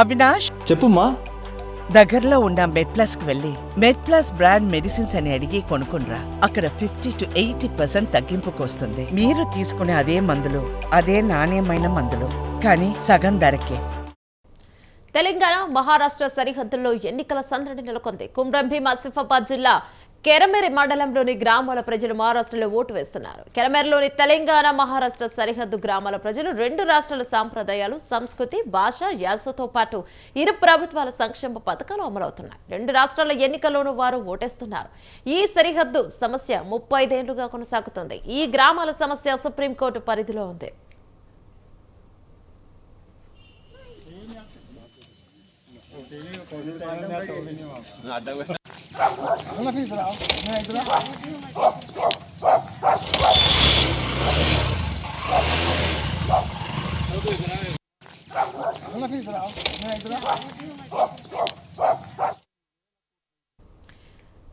అవినాష్? చెప్పుమా దగ్గరలో ఉన్న మెడ్ ప్లస్కు వెళ్ళి మెడ్ ప్లస్ బ్రాండ్ మెడిసిన్స్ అని అడిగి కొనుక్కునరా అక్కడ ఫిఫ్టీ టు ఎయిటీ పర్సెంట్ తగ్గింపుకు వస్తుంది మీరు తీసుకునే అదే మందులు అదే నాణ్యమైన మందులు కానీ సగం ధరకే. తెలంగాణ మహారాష్ట్ర సరిహద్దుల్లో ఎన్నికల సందడి నెలకొంది. కుమ్రం భీం ఆసిఫాబాద్ జిల్లా కెరమెరి మండలంలోని గ్రామాల ప్రజలు మహారాష్ట్రలో ఓటు వేస్తున్నారు. కెరమెరలోని తెలంగాణ మహారాష్ట్ర సరిహద్దు గ్రామాల ప్రజలు రెండు రాష్ట్రాల సాంప్రదాయాలు సంస్కృతి భాష యాసతో పాటు ఇరు ప్రభుత్వాల సంక్షేమ పథకాలు అమలవుతున్నాయి. రెండు రాష్ట్రాల ఎన్నికల్లోనూ వారు ఓటేస్తున్నారు. ఈ సరిహద్దు సమస్య ముప్పై ఐదేళ్ళుగా కొనసాగుతుంది. ఈ గ్రామాల సమస్య సుప్రీంకోర్టు పరిధిలో ఉంది. هنا في زرعه هنا زرعه هنا في زرعه هنا زرعه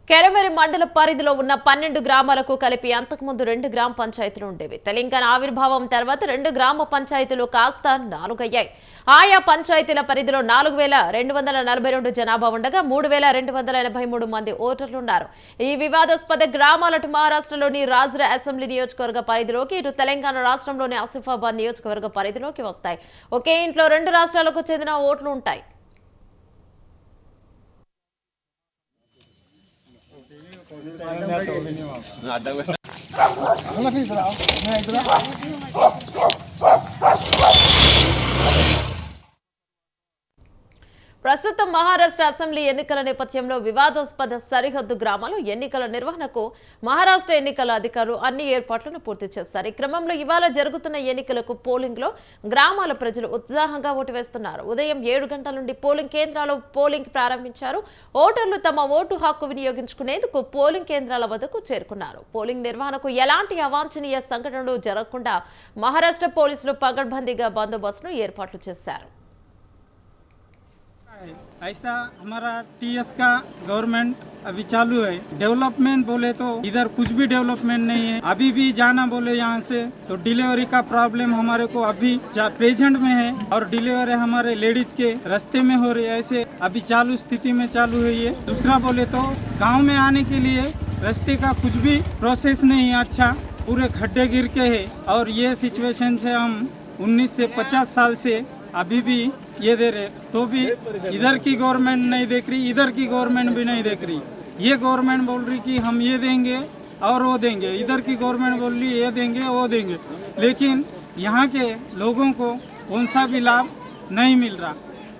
కెరమెరి మండల పరిధిలో ఉన్న పన్నెండు గ్రామాలకు కలిపి అంతకుముందు రెండు గ్రామ పంచాయతీలు ఉండేవి. తెలంగాణ ఆవిర్భావం తర్వాత రెండు గ్రామ పంచాయతీలు కాస్త నాలుగయ్యాయి. ఆయా పంచాయతీల పరిధిలో నాలుగు వేల రెండు వందల నలభై రెండు జనాభా ఉండగా మూడు వేల రెండు వందల ఎనభై మూడు మంది ఓటర్లు ఉన్నారు ఈ వివాదాస్పద గ్రామాలటు మహారాష్ట్రలోని రాజుర అసెంబ్లీ నియోజకవర్గ పరిధిలోకి ఇటు తెలంగాణ రాష్ట్రంలోని ఆసిఫాబాద్ నియోజకవర్గ పరిధిలోకి వస్తాయి. ఒకే ఇంట్లో రెండు రాష్ట్రాలకు చెందిన ఓట్లు ఉంటాయి ਨਾ ਡੰਗ ਨਾ ਫਿਰ ਬਰਾਓ ਮੈਂ ਇਧਰ ਆ ప్రస్తుతం మహారాష్ట్ర అసెంబ్లీ ఎన్నికల నేపథ్యంలో వివాదాస్పద సరిహద్దు గ్రామాలు ఎన్నికల నిర్వహణకు మహారాష్ట్ర ఎన్నికల అధికారులు అన్ని ఏర్పాట్లను పూర్తి చేస్తారు ఈ క్రమంలో ఇవాళ జరుగుతున్న ఎన్నికలకు పోలింగ్లో గ్రామాల ప్రజలు ఉత్సాహంగా ఓటు వేస్తున్నారు. ఉదయం ఏడు గంటల నుండి పోలింగ్ కేంద్రాలు పోలింగ్ ప్రారంభించారు. ఓటర్లు తమ ఓటు హక్కు వినియోగించుకునేందుకు పోలింగ్ కేంద్రాల వద్దకు చేరుకున్నారు. పోలింగ్ నిర్వహణకు ఎలాంటి అవాంఛనీయ సంఘటనలు జరగకుండా మహారాష్ట్ర పోలీసులు పగడ్బందీగా బందోబస్తును ఏర్పాట్లు చేశారు. ऐसा हमारा टीएस का गवर्नमेंट अभी चालू है। डेवलपमेंट बोले तो इधर कुछ भी डेवलपमेंट नहीं है। अभी भी जाना बोले यहाँ से तो डिलीवरी का प्रॉब्लम हमारे को अभी प्रेजेंट में है और डिलीवरी हमारे लेडीज़ के रास्ते में हो रही है। ऐसे अभी चालू स्थिति में चालू हुई है दूसरा बोले तो गाँव में आने के लिए रास्ते का कुछ भी प्रोसेस नहीं है। अच्छा पूरे खड्डे गिर के है। और ये सिचुएशन से हम 19 से 50 साल से अभी भी ये दे रहे तो भी इधर की गवर्नमेंट नहीं देख रही, इधर की गवर्नमेंट भी नहीं देख रही। ये गवर्नमेंट बोल रही कि हम ये देंगे और वो देंगे, इधर की गवर्नमेंट बोल रही ये देंगे, वो देंगे। लेकिन यहाँ के लोगों को कौन सा भी लाभ नहीं मिल रहा।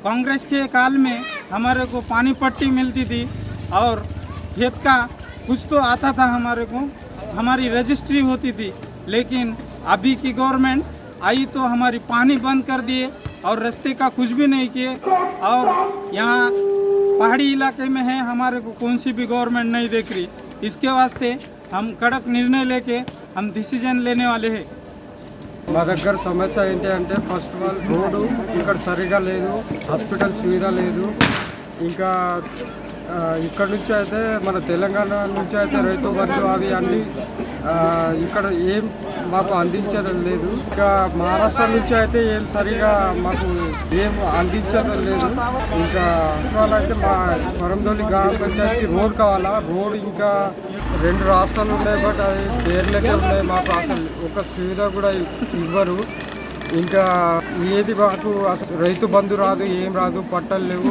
कांग्रेस के काल में हमारे को पानी पट्टी मिलती थी और खेत का कुछ तो आता था हमारे को, हमारी रजिस्ट्री होती थी। लेकिन अभी की गवर्नमेंट आई तो हमारी पानी बंद कर दिए और रास्ते का कुछ भी नहीं किए और यहाँ पहाड़ी इलाके में है हमारे को कौन सी भी गवर्नमेंट नहीं देख रही इसके वास्ते हम कड़क निर्णय लेके हम डिसीजन लेने वाले हैं మా దగ్గర సమస్య ఏంటి అంటే ఫస్ట్ ఆఫ్ ఆల్ రోడ్డు ఇక్కడ సరిగా లేదు హాస్పిటల్ సువిధ లేదు ఇంకా ఆ, ఇక్కడ నుంచి అయితే మన తెలంగాణ నుంచి అయితే రైతు బంధు అవి అన్ని ఇక్కడ ఏం మాకు అందించడం లేదు. ఇంకా మహారాష్ట్ర నుంచి అయితే ఏం సరిగా మాకు ఏం అందించడం లేదు. ఇంకా అయితే మా కొరందోలి గ్రామ పంచాయతీ రోడ్ కావాలా? రోడ్ ఇంకా రెండు రాష్ట్రాలు ఉన్నాయి బట్ అది పేర్లకే ఉన్నాయి. మాకు అసలు ఒక సువిధ కూడా ఇవ్వరు. ఇంకా ఏది మాకు అసలు రైతు బంధు రాదు ఏం రాదు పట్టలు లేవు.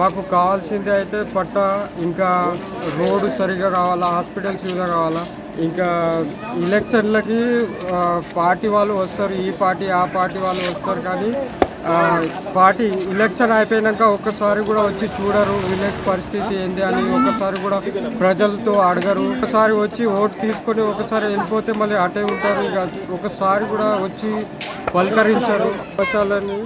మాకు కావాల్సింది అయితే పట్ట ఇంకా రోడ్డు సరిగా కావాలా హాస్పిటల్ సరిగా కావాలా ఇంకా ఎలక్షన్లకి పార్టీ వాళ్ళు వస్తారు ఈ పార్టీ ఆ పార్టీ వాళ్ళు వస్తారు కానీ పార్టీ ఎలక్షన్ అయిపోయాక ఒక్కసారి కూడా వచ్చి చూడరు విలేజ్ పరిస్థితి ఏంది అని ఒకసారి కూడా ప్రజలతో అడగరు. ఒకసారి వచ్చి ఓటు తీసుకొని ఒకసారి వెళ్ళిపోతే మళ్ళీ అటే ఉంటారు. ఇక ఒకసారి కూడా వచ్చి పలకరించారు. అవకాశాలని